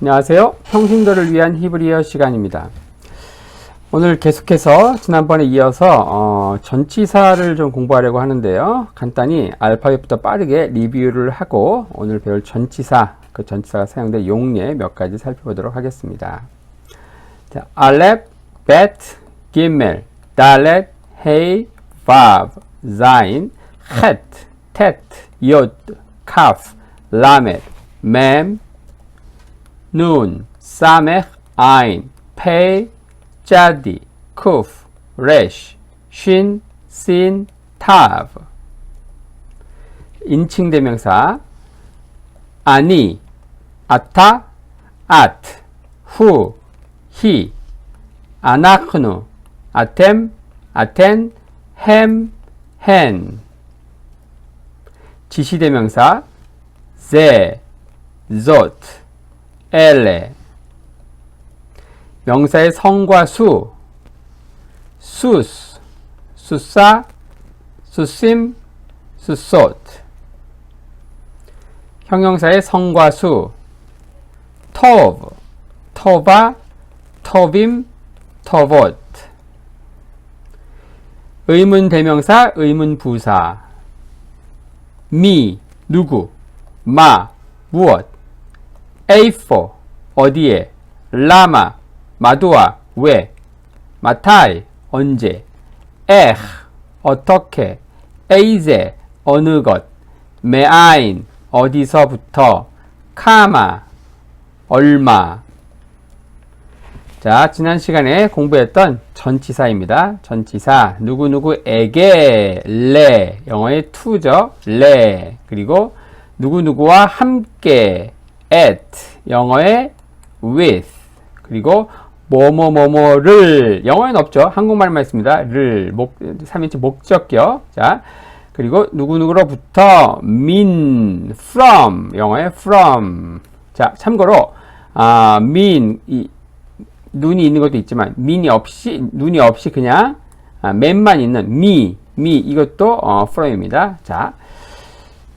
안녕하세요. 평신도를 위한 히브리어 시간입니다. 오늘 계속해서 지난번에 이어서 어, 전치사를 좀 공부하려고 하는데요. 간단히 알파벳부터 빠르게 리뷰를 하고 오늘 배울 전치사, 그 전치사가 사용된 용례 몇 가지 살펴보도록 하겠습니다. 자, 알렙, bet, 기멜, 달렛, 헤이, 바브, 자인, 헷, 텟, 옅, 카프, 라멧, 맴, 눈, 사메х, 아인, 페이, 짜디, 쿠프, 레쉬, 쉰, 신, 타브. 인칭 대명사 아니, 아타, 앗, 후, 히, 아나크누, 아템, 아텐, 햄, 헨. 지시대명사 제, zott, 엘레 명사의 성과 수 수스, 수사, 수심, 수솥 형용사의 성과 수 토브, 토바, 토빔, 토봇. 의문 대명사, 의문 부사. 미, 누구 마, 무엇 A4 어디에? 라마 마두아 왜? 마타이 언제? 에흐 어떻게? 에이제 어느 것? 메아인 어디서부터? 카마 얼마? 자 지난 시간에 공부했던 전치사입니다. 전치사 누구누구에게? 레 영어의 to죠. 레 그리고 누구누구와 함께 at 영어의 with. 그리고 뭐뭐뭐뭐를 영어에는 없죠. 한국말만 있습니다. 를 목, 3인칭 목적격. 자 그리고 누구누구로부터 mean from 영어의 from. 자 참고로 아 mean 이, 눈이 있는 것도 있지만 mean이 없이 눈이 없이 그냥 아, 맨만 있는 me me 이것도 어, from입니다. 자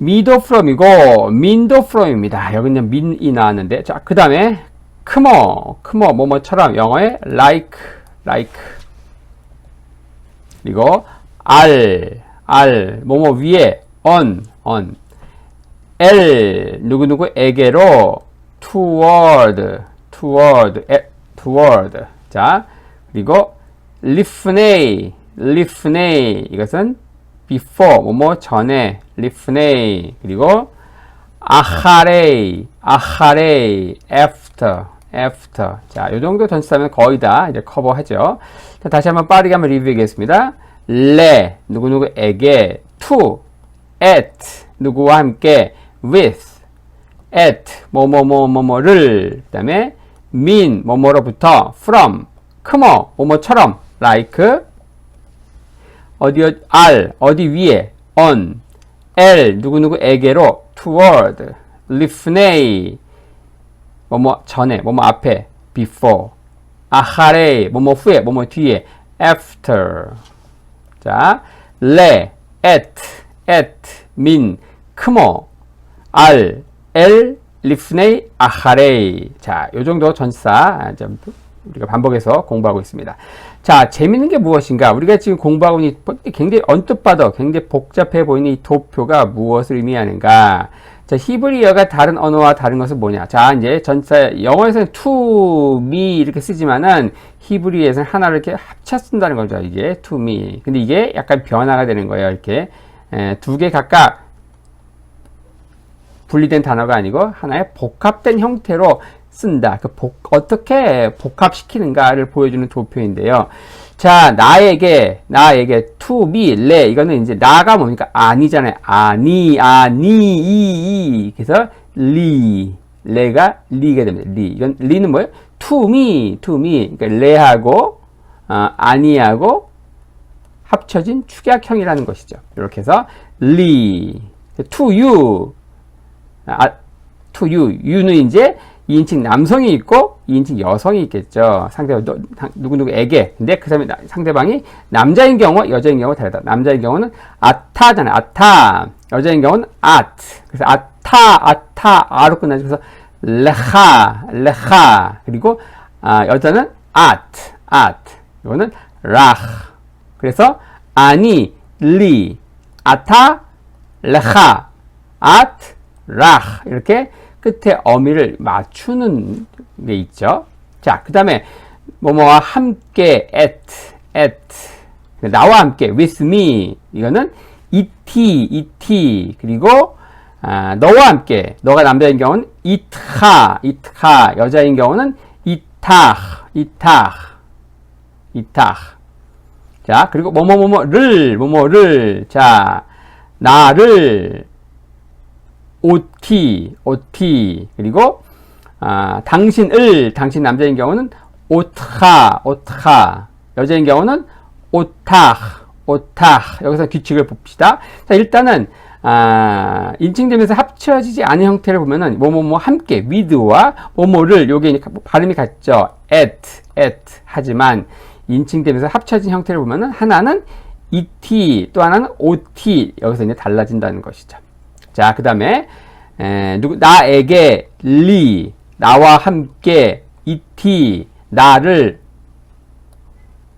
미도 from이고 민도 from입니다. 여기는 민이 나왔는데. 자, 그 다음에 크머, 크머 뭐뭐처럼 영어의 like, like. 그리고 알, 알 뭐뭐 위에 on, on. L 누구누구에게로 toward, toward, 에, toward. 자 그리고 리프네이, 리프네이 이것은 before 뭐뭐 전에 리프네이 그리고 아하레이 아하레이 after after 자, 요 정도 전치사면 거의 다 이제 커버하죠. 자, 다시 한번 빠르게 한번 리뷰하겠습니다. 레 누구누구에게 to at 누구와 함께 with at 뭐뭐뭐뭐뭐를 그다음에 mean 뭐뭐로부터 from 크머 뭐뭐처럼 like 어디 R 어디 위에 on L 누구누구에게로 toward 리프네이 뭐뭐 전에 뭐뭐 앞에 before 아하레 뭐뭐 후에 뭐뭐 뒤에 after. 자 레 at at 민 크모 알 엘 리프네이 아하레이 자 요 정도 전사 좀 우리가 반복해서 공부하고 있습니다. 자, 재밌는 게 무엇인가? 우리가 지금 공부하고 있는 굉장히 언뜻 봐도 굉장히 복잡해 보이는 이 도표가 무엇을 의미하는가? 자, 히브리어가 다른 언어와 다른 것은 뭐냐? 자, 이제 전사 영어에서는 to me 이렇게 쓰지만은 히브리에서는 하나를 이렇게 합쳐 쓴다는 거죠. 이게 to me. 근데 이게 약간 변화가 되는 거예요. 이렇게 두 개 각각 분리된 단어가 아니고 하나의 복합된 형태로 쓴다. 그 복, 어떻게 복합시키는가를 보여주는 도표인데요. 자, 나에게, 나에게, to me, 레. 이거는 이제 나가 뭡니까? 아니잖아요. 아니, 아니, 이, 이. 그래서 리. 레가 리가 됩니다. 리. 이건 리는 뭐예요? to me, to me. 그러니까 레하고, 어, 아니하고 합쳐진 축약형이라는 것이죠. 이렇게 해서 리. to you. 아, to you. you는 이제 2인칭 남성이 있고 2인칭 여성이 있겠죠. 상대방 누구누구에게. 근데 그 다음에 상대방이 남자인 경우, 여자인 경우 다르다. 남자인 경우는 아타잖아요. 아타. 여자인 경우는 아트. 그래서 아타, 아타, 아로 끝나죠. 그래서 레하, 레하. 그리고 아, 여자는 아트, 아트. 이거는 라흐. 그래서 아니, 리, 아타, 레하, 아트, 라흐. 이렇게 끝에 어미를 맞추는 게 있죠. 자, 그 다음에 뭐뭐와 함께 at, at. 나와 함께 with me. 이거는 it, it. 그리고 아, 너와 함께 너가 남자인 경우는 itha, itha. 여자인 경우는 itah, itah, itah. 자, 그리고 뭐뭐뭐뭐를 뭐뭐를 자, 나를 ot, ot. 그리고 아, 당신을 당신 남자인 경우는 otha, otha. 여자인 경우는 otah, otah. 여기서 규칙을 봅시다. 자, 일단은 아, 인칭되면서 합쳐지지 않은 형태를 보면은 뭐뭐뭐 함께 with와 뭐뭐를 요게 발음이 같죠. at, at 하지만 인칭되면서 합쳐진 형태를 보면은 하나는 et 또 하나는 ot 여기서 이제 달라진다는 것이죠. 자, 그 다음에 누구 나에게 리 나와 함께 et 나를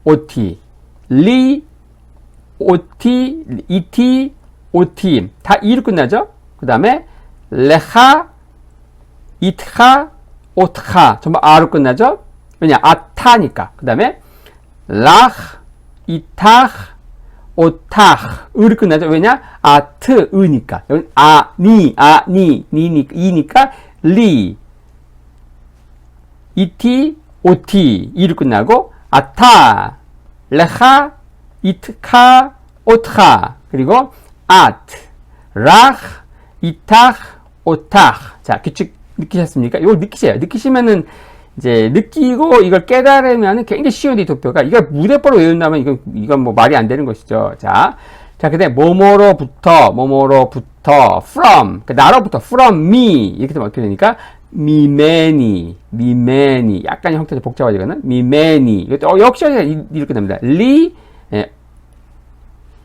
ot 리 ot et ot 다 이로 끝나죠? 그 다음에 레하 이트하 오트하 전부 아로 끝나죠? 왜냐 아타니까 그 다음에 라흐 이타흐 오타흐 으로 끝나죠? 왜냐 아트 으니까 여기 아 니 아 니 니니 이니까 리 이티 오티 이로 끝나고 아타 레하 이트카 오트하 그리고 at, ራሕ, 이탁, 오탁. 자, 규칙 느끼셨습니까? 이걸 느끼세요. 느끼시면은 이제 느끼고 이걸 깨달으면 굉장히 쉬운 이 도표가 이걸 무대뽀로 외운다면 이건 이건 뭐 말이 안 되는 것이죠. 자, 자, 근데 뭐뭐로부터 뭐뭐로부터 from 그 나로부터 from me 이렇게 되면 어떻게 되니까 me many, me many 약간 형태가 복잡하지거든 me many 이것도 어, 역시 이렇게 됩니다. 리 예,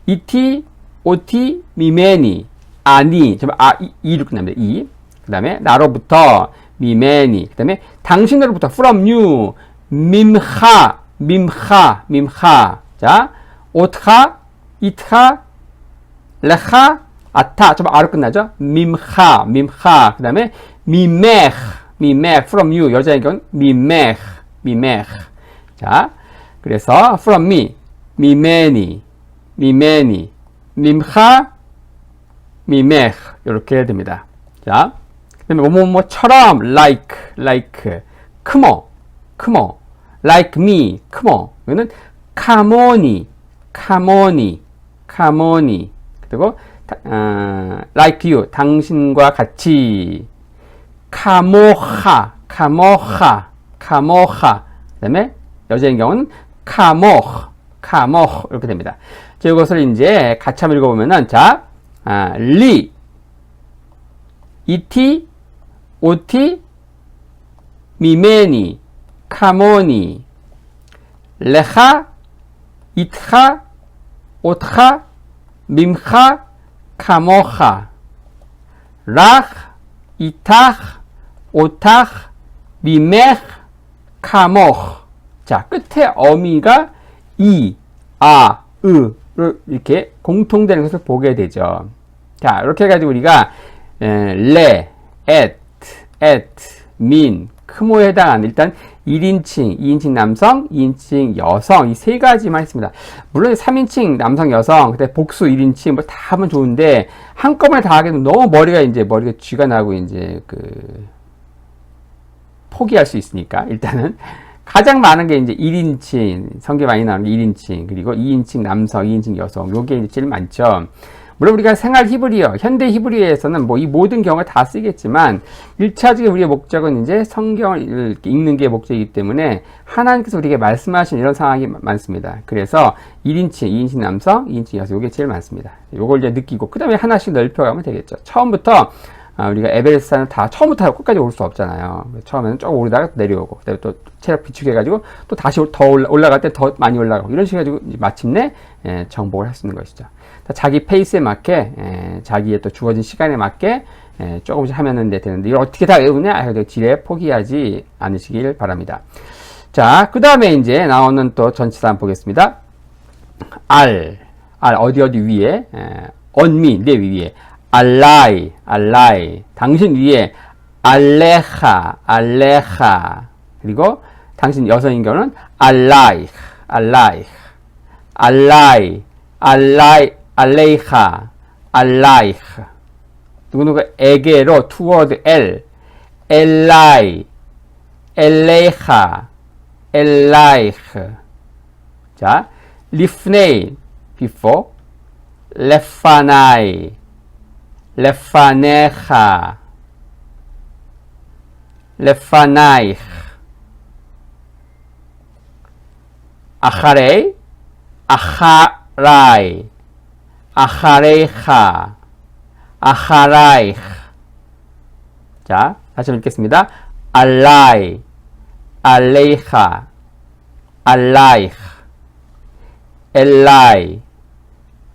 it ot 미매니 아니 아 이, 이로 끝납니다. 이. 그 다음에 나로부터 미매니. 그다음에 당신으로부터 from you 밈하 밈하 밈하. 자 오트하 이트하 레하 아타. 좀 아로 끝나죠. 밈하 밈하. 그다음에 미메흐 미메흐 from you. 여자의 경우 미메흐 미메흐. 자 그래서 from me 미매니 미매니 밈하 미메 이렇게 됩니다. 자, 그 다음에 뭐뭐뭐처럼 like like 크모 크모 like me 크모 이거는 카모니 카모니 카모니. 그리고 어, like you 당신과 같이. 카모하 카모하 카모하. 그 다음에 여자인 경우는 카모흐 카모흐. 이렇게 됩니다. 자, 이것을 이제 같이 한번 읽어보면은, 자, 아, 리, 이티, 오티, 미메니, 카모니, 레하, 이트하, 오트하, 밈하, 카모하, ራሕ, 이탁, 오탁, 미메흐, 카모흐. 자, 끝에 어미가 이, 아, 으, 이렇게 공통되는 것을 보게 되죠. 자, 이렇게 해가지고 우리가 레, 앳, 앳, 민, 크모에 해당하는 일단 1인칭, 2인칭 남성, 2인칭 여성 이 세 가지만 했습니다. 물론 3인칭 남성, 여성, 그때 복수 1인칭 뭐 다 하면 좋은데 한꺼번에 다 하게 되면 너무 머리가 이제 머리가 쥐가 나고 이제 그 포기할 수 있으니까 일단은 가장 많은 게 이제 1인칭, 성게 많이 나오는 게 1인칭, 그리고 2인칭 남성, 2인칭 여성, 요게 이제 제일 많죠. 물론 우리가 생활 히브리어, 현대 히브리어에서는 뭐 이 모든 경우를 다 쓰겠지만, 1차적인 우리의 목적은 이제 성경을 읽는 게 목적이기 때문에 하나님께서 우리에게 말씀하신 이런 상황이 많습니다. 그래서 1인칭, 2인칭 남성, 2인칭 여성, 요게 제일 많습니다. 요걸 이제 느끼고, 그 다음에 하나씩 넓혀가면 되겠죠. 처음부터 아, 우리가 에베레스트는 다 처음부터 끝까지 올 수 없잖아요. 처음에는 조금 오르다가 내려오고, 그 다음에 또 체력 비축해가지고 또 다시 더 올라, 올라갈 때 더 많이 올라가고 이런 식으로 가지고 마침내 예, 정복을 할 수 있는 것이죠. 자기 페이스에 맞게 에, 자기의 또 주어진 시간에 맞게 에, 조금씩 하면 되는데 이걸 어떻게 다 외우냐? 아, 지레 포기하지 않으시길 바랍니다. 자, 그 다음에 이제 나오는 또 전치사 한번 보겠습니다. 알, 알 어디 어디 위에 에, 언미 내 위에 알라이 알라이 당신 위에 알레하 알레하 그리고 당신 여성인 경우는 알라이 알라이 알라이 알라이 알레이하 알라이 누구누구에게로 toward 엘. 엘라이 엘레이하 엘라이흐. 자 리프네이 before לפ나이 아하레이하, 아하라이. 자, 다시 읽겠습니다. 알라이, 알레이하, 알라이, 엘라이,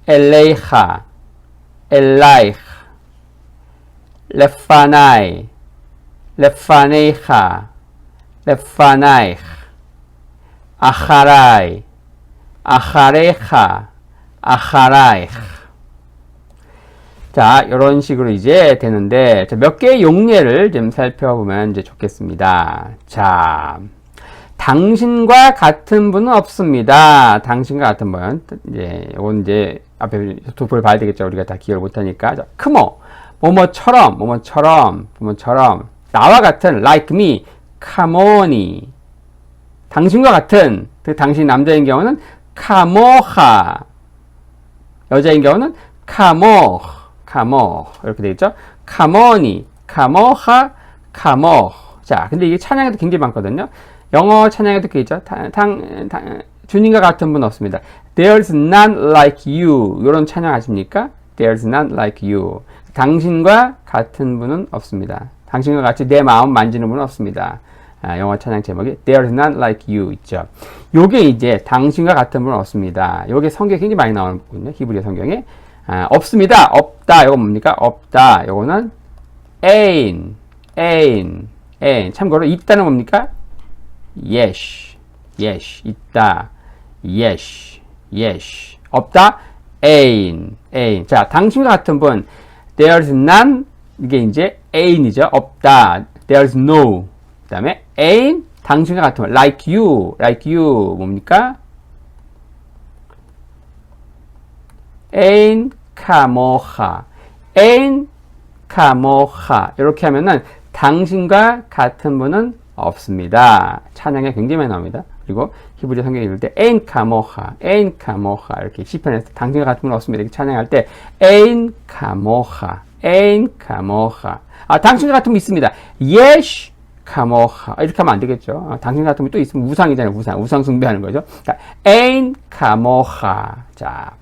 엘레이하, 엘라이, 레파나이, 레파네이하, 레파나이, 아하라이, 아하레이하, 아하라이. 자, 이런 식으로 이제 되는데, 자, 몇 개의 용례를 좀 살펴보면 이제 좋겠습니다. 자, 당신과 같은 분은 없습니다. 당신과 같은 분. 이제, 이건 이제 앞에 도표를 봐야 되겠죠. 우리가 다 기억을 못하니까. 자, 크모. 뭐뭐처럼, 뭐뭐처럼, 뭐뭐처럼. 나와 같은, like me, 카모니. 당신과 같은, 그 당신 남자인 경우는 카모하. 여자인 경우는 카모, 카모. 이렇게 되겠죠? 카모니, 카모하, 카모. 자, 근데 이게 찬양에도 굉장히 많거든요. 영어 찬양에도 그 있죠. 당, 당, 당, 주님과 같은 분 없습니다. There's none like you. 이런 찬양 아십니까? There's none like you. 당신과 같은 분은 없습니다. 당신과 같이 내 마음 만지는 분은 없습니다. 아, 영어 찬양 제목이 There's none like you 있죠. 요게 이제 당신과 같은 분은 없습니다. 요게 성경에 굉장히 많이 나오는군요. 히브리 성경에. 아, 없습니다. 없다. 요거 뭡니까? 없다. 요거는 ain't, ain't, ain't. 참고로 있다는 뭡니까? yes, yes. 있다. yes, yes. 없다. ain't, ain't. 자, 당신과 같은 분. There's none. 이게 이제 ain't이죠. 없다. There's no. 그 다음에 ain't 당신과 같은 말 like you like you 뭡니까? ain't 카모하 ain't 카모하 이렇게 하면은 당신과 같은 분은 없습니다. 찬양에 굉장히 많이 나옵니다. 그리고 히브리 성경에 읽을 때 ain't 카모하 ain't 카모하 이렇게 시편에서 당신과 같은 분은 없습니다. 이렇게 찬양할 때 ain't 카모하 ain't 카모하 아 당신과 같은 분 있습니다. yes 카모하 이렇게 하면 안 되겠죠. 아, 당신 같은 분또 있으면 우상이잖아요. 우상. 우상 숭배하는 거죠. 자, ain't 카모하. 자,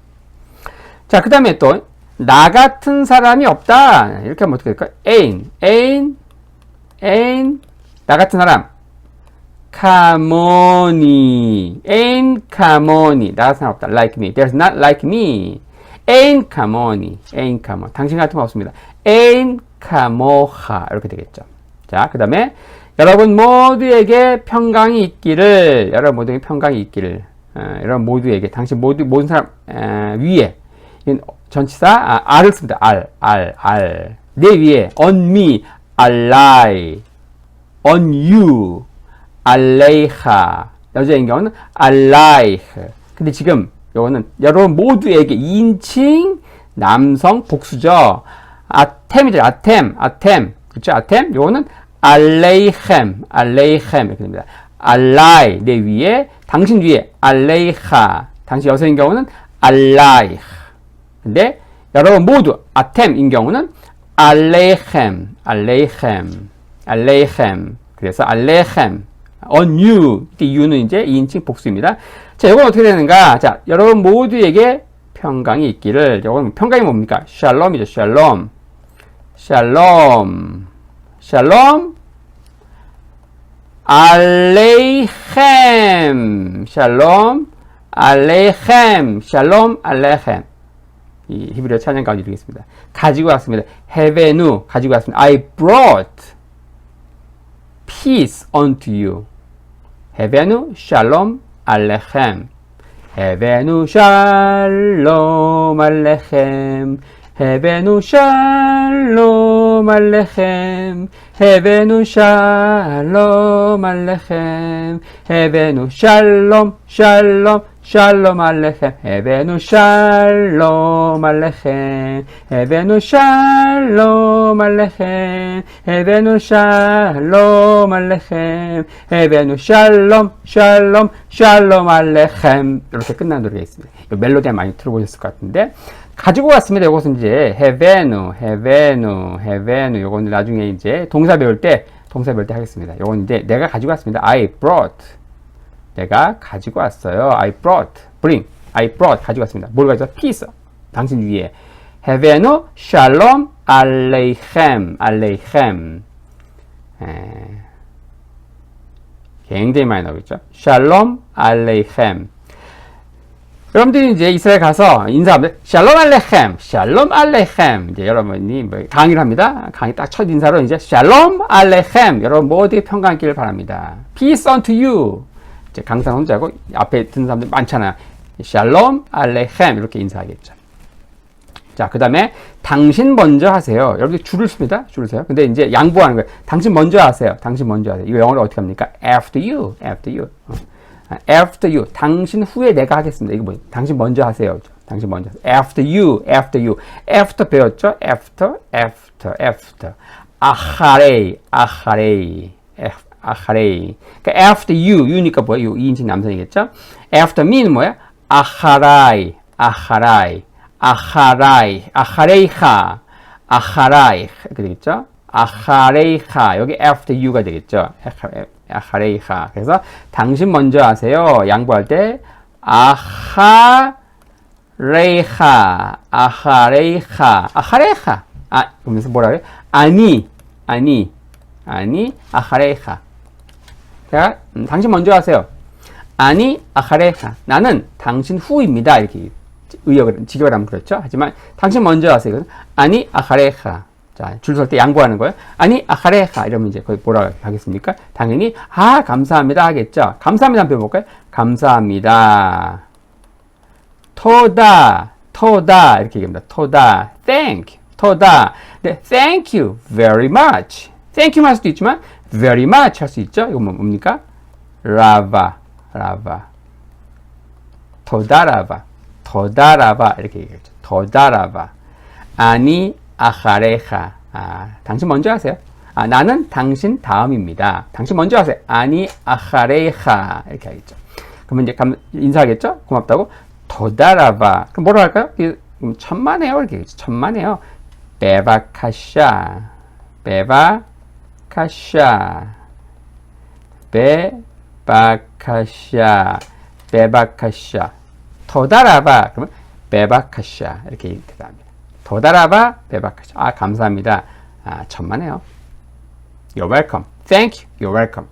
자 그다음에 또 나 같은 사람이 없다. 이렇게 하면 어떻게 될까? ain't ain't ain't 나 같은 사람. 카모니. ain't 카모니. 나 같은 사람 없다. Like me. There's not like me. ain't 카모니. ain't 카모 당신 같은 분 없습니다. ain't 카모하. 이렇게 되겠죠. 자, 그 다음에 여러분 모두에게 평강이 있기를, 여러분 모두에게 평강이 있기를, 어, 여러분 모두에게, 당신 모두, 모든 사람 에, 위에, 전치사 아, R을 씁니다. R, R, R. 내 위에, on me, alai, on you, alleiha. 여자인 경우는 alaih. 근데 지금 이거는 여러분 모두에게 인칭 남성 복수죠. 아템이죠. 아템, 아템. 그렇죠? 아템. 요거는 알레이헴, 알레이헴 이렇게 됩니다. 알라이 내 위에 당신 위에 알레이하 당신 여성인 경우는 알라이 근데 여러분 모두 아템인 경우는 알레이헴, 알레이헴, 알레이헴 그래서 알레이헴 on you 이때 you는 이제 2인칭 복수입니다. 자, 이건 어떻게 되는가? 자, 여러분 모두에게 평강이 있기를. 이건 평강이 뭡니까? 샬롬이죠. 샬롬. 샬롬. 샬롬 알레이헴 샬롬 알레이헴 샬롬 알레이헴 이 히브리어 찬양 가운데 드리겠습니다. 가지고 왔습니다. 헤베누 가지고 왔습니다. I brought peace unto you. 헤베누 샬롬 알레헴. 헤베누 샬롬 알레헴. 헤베누 샬롬 알레헴. 헤베누 샬롬 알레헴. 헤베누 샬롬 샬롬 샬롬 알레헴 헤베누 샬롬 알레헴 헤베누 샬롬 알레헴 헤베누 샬롬 알레헴 헤베누 샬롬 샬롬 샬롬 알레헴 이렇게 끝난 노래가 있습니다. 이 멜로디 많이 들어보셨을 것 같은데 가지고 왔습니다. 이것은 이제 헤베누 헤베누 헤베누 이거는 나중에 이제 동사 배울 때 동사 배울 때 하겠습니다. 이건 이제 내가 가지고 왔습니다. I brought 내가 가지고 왔어요. I brought, bring, I brought 가지고 왔습니다. 뭘 가져와? peace. 당신 위에. 해베노 샬롬 알레이헴, 알레이헴. 굉장히 많이 나오겠죠. 샬롬 알레이헴. 여러분들이 이제 이스라엘 가서 인사하면 샬롬 알레헴, 샬롬 알레헴. 이제 여러분이 뭐 강의를 합니다. 강의 딱 첫 인사로 이제 샬롬 알레헴. 여러분 모두의 평강기를 바랍니다. Peace unto you. 이제 강사 혼자고 앞에 듣는 사람들 많잖아요. 샬롬 알레헴 이렇게 인사하겠죠. 자, 그 다음에 당신 먼저 하세요. 여러분들 줄을 씁니다. 줄을 세요. 근데 이제 양보하는 거예요. 당신 먼저 하세요. 당신 먼저 하세요. 이거 영어로 어떻게 합니까? After you. After you. 어. After you. 당신 후에 내가 하겠습니다. 이거 뭐 당신 먼저 하세요. 당신 먼저. After you. After you. After 배웠죠? After, after, after. 아하레이, 아하레이. 아하레이. 그러니까 after you, you니까 뭐야? 2인칭 남성이겠죠? after me는 뭐야? 아하라이, 아하라이, 아하라이, 아하레이하, 아하라이 이렇게 되겠죠? 아하레이하 여기 after you가 되겠죠? 아하레이하 그래서 당신 먼저 하세요. 양보할 때 아하레이하, 아하레이하, 아하레이하. 아 그러면서 뭐라 그래? 아니, 아니, 아니, 아하레이하. 자, 음, 당신 먼저 하세요. 아니 아카레하 나는 당신 후입니다. 이렇게 의역을 직역을 하면 그렇죠. 하지만 당신 먼저 하세요. 아니 아카레하 자, 줄 설 때 양보하는 거예요. 아니 아카레하 이러면 이제 거의 뭐라 하겠습니까? 당연히 아 감사합니다 하겠죠. 감사합니다 한번 볼까요? 감사합니다. 토다 토다 이렇게 얘기합니다. 토다 thank 토다 네, thank you very much thank you 할 수도 있지만 very much 할 수 있죠. 이거 뭐, 뭡니까? 라바, 라바. 더다라바, 더다라바. 이렇게 얘기하죠. 더다라바. 아니, 아하레하. 아, 당신 먼저 하세요. 아, 나는 당신 다음입니다. 당신 먼저 하세요. 아니, 아하레하. 이렇게 하겠죠. 그러면 이제 인사하겠죠? 고맙다고. 더다라바. 그럼 뭐라 할까요? 천만에요. 이렇게 하겠죠. 천만에요. 베바카샤. 베바 베바카샤 베바카샤 베바카샤 더 달아봐 그러면 베바카샤 이렇게 대답합니다 더 달아봐 베바카샤 아 감사합니다. 아 천만에요. You're welcome. Thank you. You're welcome.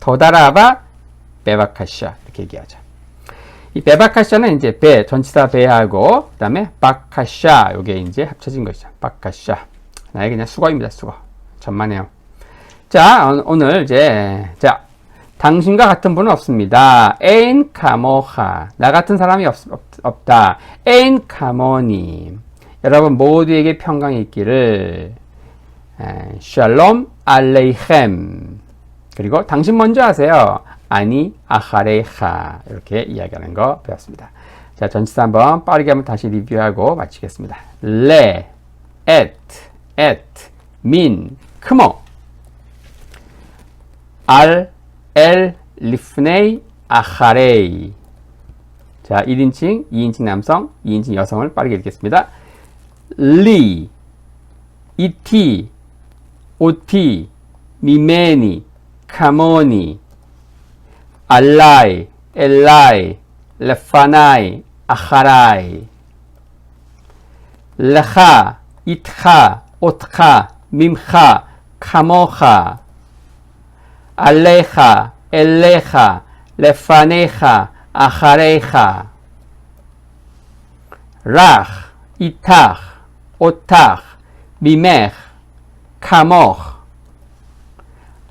더 달아봐 베바카샤 이렇게 얘기하죠. 이 베바카샤는 이제 배 전치사 배하고 그다음에 바카샤 요게 이제 합쳐진 것이죠. 바카샤 나의 그냥 수거입니다 수거 천만에요. 자, 오늘 이제, 자, 당신과 같은 분은 없습니다. 에인 카모하. 나 같은 사람이 없, 없 다. 에인 카모니. 여러분 모두에게 평강이 있기를. 샬롬 알레이헴. 그리고 당신 먼저 하세요. 아니 아하레하. 이렇게 이야기하는 거 배웠습니다. 자, 전치사 한번 빠르게 한번 다시 리뷰하고 마치겠습니다. 레, 엣, 엣, 민, 크모. 알, 엘, 리프네이, 아하레이. 자, 1인칭, 2인칭 남성, 2인칭 여성을 빠르게 읽겠습니다. λι, ητή, οτή, μημένη, καμώνη, αλάι, ελάι, λεφανάι, αχαράι. Λεχά, ιτχά, οτχά, μιμχά, καμόχα. Αλέχα, ελέχα, λεφανέχα, אחריך. ραχ, איתך, אותך, ממך, כמוך,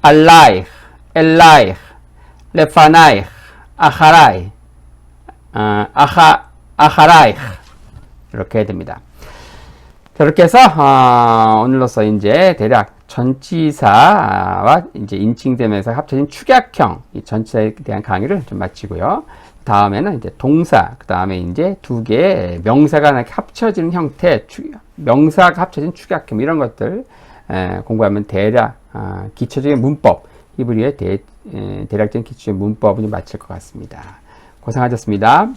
עליך, אליך, לפניך, אחריך. רך, 이탁, 오탁, 미메, 카모, 알라이, 엘라이, 레파나이, 아하라이, 아, 아하, 아하라이 이렇게 됩니다. 그렇게 해서 어, 오늘로서 이제 대략 전치사와 이제 인칭되면서 합쳐진 축약형 이 전치사에 대한 강의를 좀 마치고요. 다음에는 이제 동사, 그 다음에 이제 두 개의 명사가 이렇게 합쳐지는 형태, 추- 명사가 합쳐진 축약형 이런 것들 에, 공부하면 대략 아, 기초적인 문법 히브리어의 대, 에, 대략적인 기초적인 문법을 좀 마칠 것 같습니다. 고생하셨습니다.